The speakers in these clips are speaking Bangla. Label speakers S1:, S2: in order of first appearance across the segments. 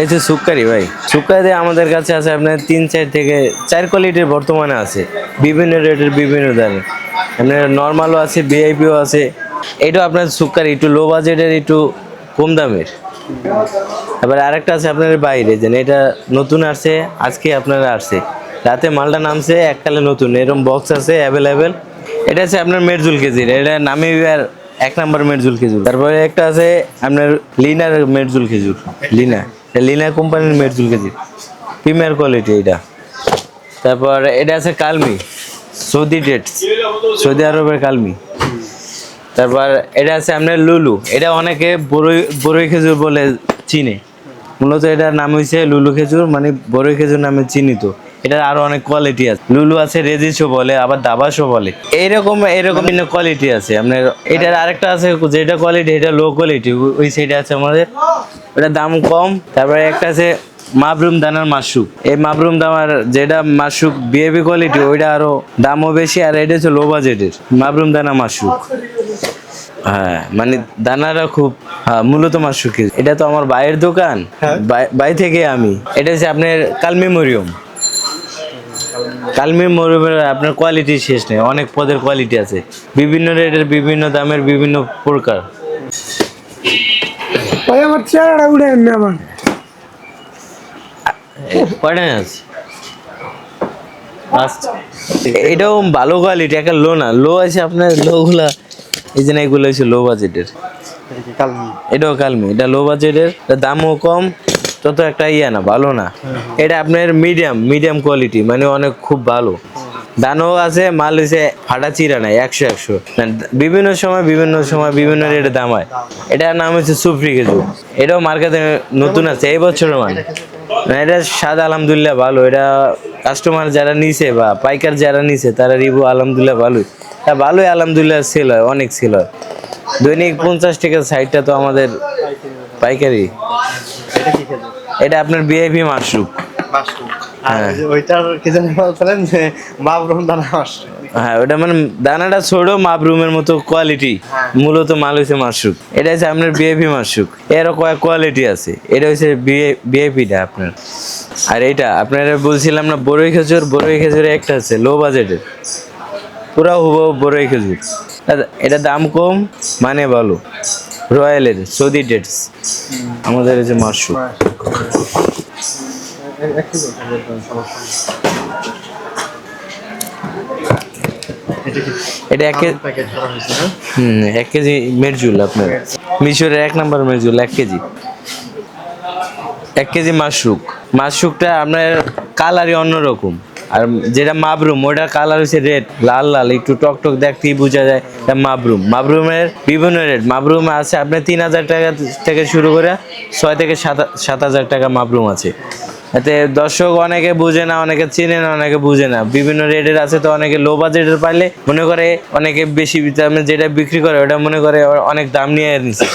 S1: এই যে সুক্কারি ভাই সুক্কারি আমাদের কাছে আছে আপনার তিন, চার থেকে চার কোয়ালিটির বর্তমানে আছে। বিভিন্ন রেটের, বিভিন্ন দামে। আপনার নর্মালও আছে ভিআইপিও আছে। এটাও আপনার সুক্কারি, একটু লো বাজেটের একটু কম দামের। এবার আরেকটা আছে আপনার বাইরে, যেন এটা নতুন আসছে, আজকে আপনারা আসছে। রাতে মালটা নামছে, এককালে নতুন। এরকম বক্স আছে অ্যাভেলেবেল এটা আছে আপনার মেরজুল কেজির, এটা নামে আর এক নাম্বার মেরজুল খেজুর। তারপরে একটা আছে আপনার লিনার মেরজুল খেজুর। লিনা। লিনা কোম্পানির মেরজুল খেজুর। প্রিমিয়ার কোয়ালিটি এটা তারপর এটা আছে কালমি। সৌদি ডেটস সৌদি আরবের কালমি। তারপর এটা আছে আপনার লুলু। এটা অনেকে বড়ই বড়ই খেজুর বলে চিনে। মূলত এটার নাম হয়েছে লুলু খেজুর মানে বড়ই খেজুর নামে চিহ্নিত। এটার আরও অনেক কোয়ালিটি আছে। লুলু আছে রেজিসও বলে আবার দাবাসও বলে। এইরকম এরকম বিভিন্ন কোয়ালিটি আছে। আপনার এটার আরেকটা আছে যেটা কোয়ালিটি এটা লো কোয়ালিটি ওই সাইডে আছে আমাদের। ওটার দাম কম। তারপরে একটা আছে মাবরুম দানার মাসুক এই মাবরুম দানার যেটা মাসুক বিএবি কোয়ালিটি ওইটা আরও দামও বেশি আর এটা হচ্ছে লো বাজেটের মাবরুম দানা মাসুক হ্যাঁ মানে দানাটা খুব হ্যাঁ, মূলত মাসুকি এটা তো আমার ভাইয়ের দোকান। বাই- বাই থেকে আমি। এটা হচ্ছে আপনার কালমি মরিয়ম কালমি মরিয়মের আপনার কোয়ালিটি শেষ নেই অনেক পদের কোয়ালিটি আছে। বিভিন্ন রেটের বিভিন্ন দামের বিভিন্ন প্রকার।
S2: ভাই আমার চেহারাটা উড়ে এমনি আমার।
S1: আছে আচ্ছা। এটাও ভালো কোয়ালিটি একটা লো না। লো আছে আপনার লো গুলা এই যে না এগুলো হচ্ছে লো বাজেটের এটাও কালমি এটা লো বাজেটের দামও কম তত একটা ইয়া না ভালো না। এটা আপনার মিডিয়াম মিডিয়াম কোয়ালিটি মানে অনেক খুব ভালো। দানও আছে মাল হচ্ছে ফাটা চিরা নাই একশো একশো। না, বিভিন্ন সময় বিভিন্ন সময় বিভিন্ন রেটে দাম হয়। এটার নাম হচ্ছে সুফরি খেজুর। এটাও মার্কেটে নতুন আছে এই বছরের মাল। না, এটা স্বাদ আলহামদুলিল্লাহ ভালো। এটা কাস্টমার যারা নিছে বা পাইকার যারা নিছে তারা রিভিউ আলহামদুলিল্লাহ ভালোই। হ্যাঁ ভালোই আলহামদুলিল্লাহ সেল হয় অনেক সেল হয়। দৈনিক পঞ্চাশ টাকা সাইডটা তো আমাদের পাইকারি। এটা আপনার বিআইপি মাশরুম। হ্যাঁ।
S3: দানা
S1: হ্যাঁ ওটা মানে দানাটা ছোট মাবরুমের মতো কোয়ালিটি মূলত মাল হচ্ছে মাশরুক এটা হচ্ছে আপনার এরও কয়েক কোয়ালিটি আছে। এটা হচ্ছে আপনার। আর এইটা আপনারা বলছিলাম না বড়ই খেজুর বড়ই খেজুরে একটা আছে লো বাজেটের পুরা হুব বড়ই খেজুর। আর- এটা দাম কম মানে ভালো। রয়্যালের সৌদি ডেটস। আমাদের এই যে মাশরুক এটা এক
S3: হ্যাঁ?
S1: হুম এক কেজি মেরজুল আপনার। মিশরের এক নাম্বার মেরজুল এক কেজি। এক কেজি আপনার কালারই অন্যরকম। আর যেটা মাবরুম, ওটার কালার হচ্ছে রেড লাল লাল, একটু টক টক দেখতেই বোঝা যায় মাবরুম। মাবরুমের বিভিন্ন রেট মাবরুম আছে আপনার তিন হাজার টাকা থেকে শুরু করে ছয় থেকে সাত সাত হাজার টাকা মাবরুম আছে। এতে দর্শক অনেকে বুঝে না, অনেকে চেনে না, অনেকে বুঝে না। বিভিন্ন রেটের আছে তো অনেকে লো বাজেটের পাইলে মনে করে অনেকে বেশি যেটা বিক্রি করে ওটা মনে করে অনেক দাম নিয়ে নিচ্ছে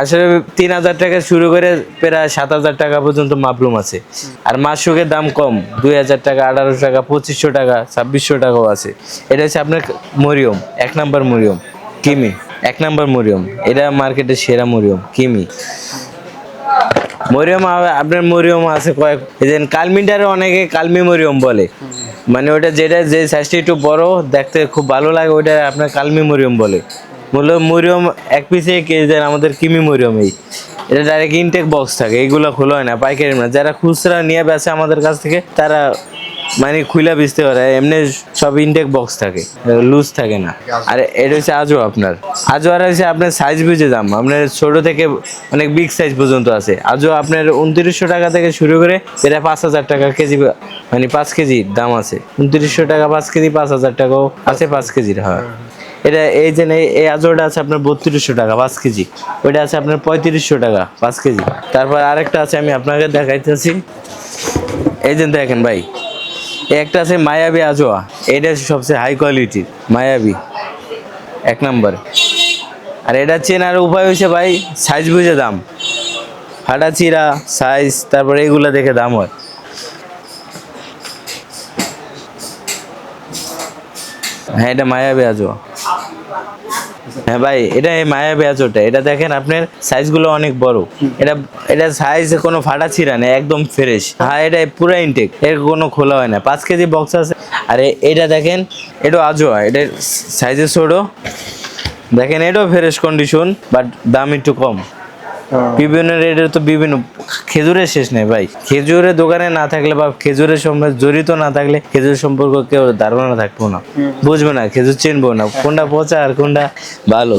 S1: আসলে তিন হাজার টাকা শুরু করে প্রায় সাত হাজার টাকা পর্যন্ত মাবরুম আছে। আর মাসুকের দাম কম, দুই হাজার টাকা, আঠারোশো টাকা, পঁচিশশো টাকা, ছাব্বিশশো টাকাও আছে। এটা হচ্ছে আপনার মরিয়ম, এক নাম্বার মরিয়ম, কিমি, এক নাম্বার মরিয়ম। এটা মার্কেটের সেরা মরিয়ম, কিমি। মরিয়ম আপনার মরিয়ম আছে কয়েক এই যে কালমিটারে অনেকে কালমি মরিয়ম বলে। মানে ওটা যেটা যে সাইজটা একটু বড়, দেখতে খুব ভালো লাগে ওটা আপনার কালমি মরিয়ম বলে। মূলত মরিয়ম এক পিসে কে যেন আমাদের কিমি মরিয়ম এই এটা ডাইরেক্ট ইনটেক বক্স থাকে এইগুলো খোলা হয় না, পাইকারি না। যারা খুচরা নিয়ে বেছে আমাদের কাছ থেকে, তারা মানে খুইলা বেচতে পারে, এমনি সব ইনটেক বক্স থাকে লুজ থাকে না। আর এটা হচ্ছে আজও আপনার। আজও আর হচ্ছে আপনার সাইজ বুঝে দাম, আপনার ছোট থেকে অনেক বিগ সাইজ পর্যন্ত আছে। আজও আপনার উনত্রিশশো টাকা থেকে শুরু করে এটা পাঁচ হাজার টাকা কেজি মানে পাঁচ কেজি দাম আছে। উনত্রিশশো টাকা পাঁচ কেজি, পাঁচ হাজার টাকাও আছে পাঁচ কেজির, হয়। এটা এই যে এই- আজোটা আছে আপনার বত্রিশশো টাকা পাঁচ কেজি। ওইটা আছে আপনার পঁয়ত্রিশশো টাকা পাঁচ কেজি। তারপর আরেকটা আছে, আমি আপনাকে দেখাইতেছি। এই যে দেখেন ভাই একটা আছে মায়াবি আজোয়া। এটা সবচেয়ে হাই কোয়ালিটির মায়াবি। এক নম্বর। আর এটা চেনার উপায় হয়েছে ভাই সাইজ বুঝে দাম। ফাটা চিরা সাইজ তারপরে এগুলো দেখে দাম হয়। হ্যাঁ এটা মায়াবি আজোয়া। হ্যাঁ ভাই, এটা এই মায়া বেয়াজোটা এটা দেখেন আপনার সাইজগুলো অনেক বড়। এটা এটা সাইজ কোনো ফাটা ছিঁড়া নেই, একদম ফ্রেশ হ্যাঁ এটা পুরো ইনটেক এর কোনো খোলা হয় না। পাঁচ কেজি বক্স আছে। আর এটা দেখেন এটা আজও এটা সাইজে ছোটো। দেখেন, এটাও ফ্রেশ কন্ডিশন বাট দাম একটু কম। বিভিন্ন রেটের তো বিভিন্ন খেজুরের শেষ নেই ভাই। খেজুরের দোকানে না থাকলে বা খেজুরের সঙ্গে জড়িত না থাকলে খেজুর সম্পর্কে কেউ ধারণা থাকব না। বুঝবে না খেজুর চিনবো না কোনটা পচা আর কোনটা ভালো।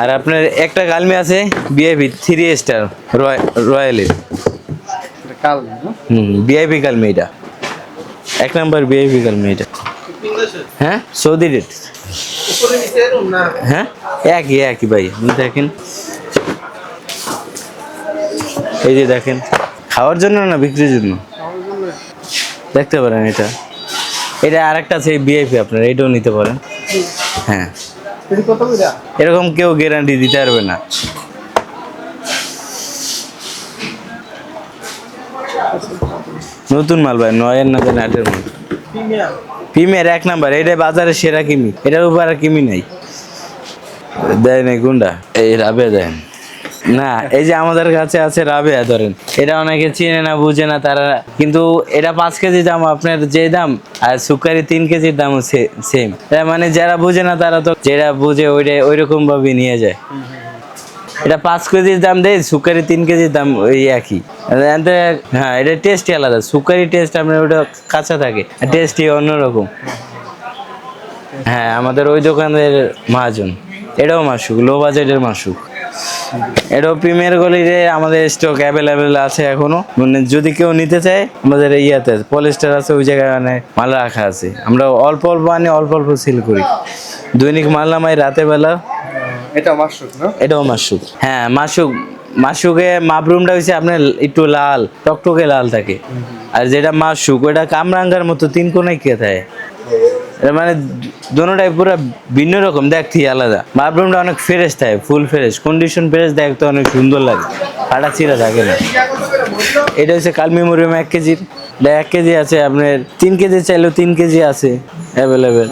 S1: আর আপনার একটা কালমি আছে বিআইপি থ্রি স্টার রয়্যালের? হুম বিআইপি কালমি এটা। এক নম্বর বিআইপি কালমি এটা। হ্যাঁ সৌদি রেট। হ্যাঁ? একই একই ভাই। দেখেন। এই যে দেখেন, খাওয়ার জন্য না বিক্রির জন্য? দেখতে পারেন এটা। এটা আরেকটা আছে বিআইপি আপনার, এটাও নিতে পারেন। হ্যাঁ। এরকম কেউ গ্যারান্টি দিতে পারবে না। নতুন মাল ভাই, নয়ের না জানি আটের মাল? প্রিমিয়ার এক নাম্বার, এটা বাজারে সেরা কিমি, এটার উপর আর কিমি নাই। দেয় নাই গুন্ডা, এই রাবে দেন। না, এই যে আমাদের কাছে আছে রাবেয়া, ধরেন, এটা অনেকে চিনে না, বুঝে না তারা, কিন্তু এটা পাঁচ কেজি দাম, আপনার যে দাম, আর সুকারি তিন কেজির দামও সেম মানে যারা বুঝে না তারা তো যেটা বুঝে ওইটা ওই রকম ভাবে নিয়ে যায় এটা পাঁচ কেজির দাম দেয়, সুকারি তিন কেজির দাম ওই একই। হ্যাঁ এটা টেস্টই আলাদা। সুকারি টেস্ট আপনার ওটা কাঁচা থাকে টেস্টই অন্যরকম। হ্যাঁ আমাদের ওই দোকানের মহাজন। এটাও মাসুক, লো বাজেটের মাসুক। এটাও প্রিমিয়ার গলিতে আমাদের স্টক অ্যাভেলেবেল আছে এখনও। মানে যদি কেউ নিতে চায়, আমাদের ইয়াতে পলিস্টার আছে, ওই জায়গায় মানে মাল রাখা আছে। আমরা অল্প অল্প আনি, অল্প অল্প সেল করি। দৈনিক মাল নামাই রাতে বেলা।
S3: এটা মাশরুম না?
S1: এটাও মাসুক হ্যাঁ মাসুক মাসুকে মাবরুমটা হচ্ছে আপনার একটু লাল, টকটকে লাল থাকে। আর যেটা মাসুক ওটা কামরাঙ্গার মতো তিন কোনায় কে থাকে মানে দোনোটাই পুরো ভিন্ন রকম দেখতে আলাদা। মাবরুমটা অনেক ফ্রেশ থাকে ফুল ফ্রেশ কন্ডিশন ফ্রেশ দেখতে অনেক সুন্দর লাগে, ফাটা চিরা থাকে না। এটা হচ্ছে কালমি মরিয়ম এক কেজির। এক কেজি আছে আপনার তিন কেজি চাইলেও তিন কেজি আছে অ্যাভেলেবেল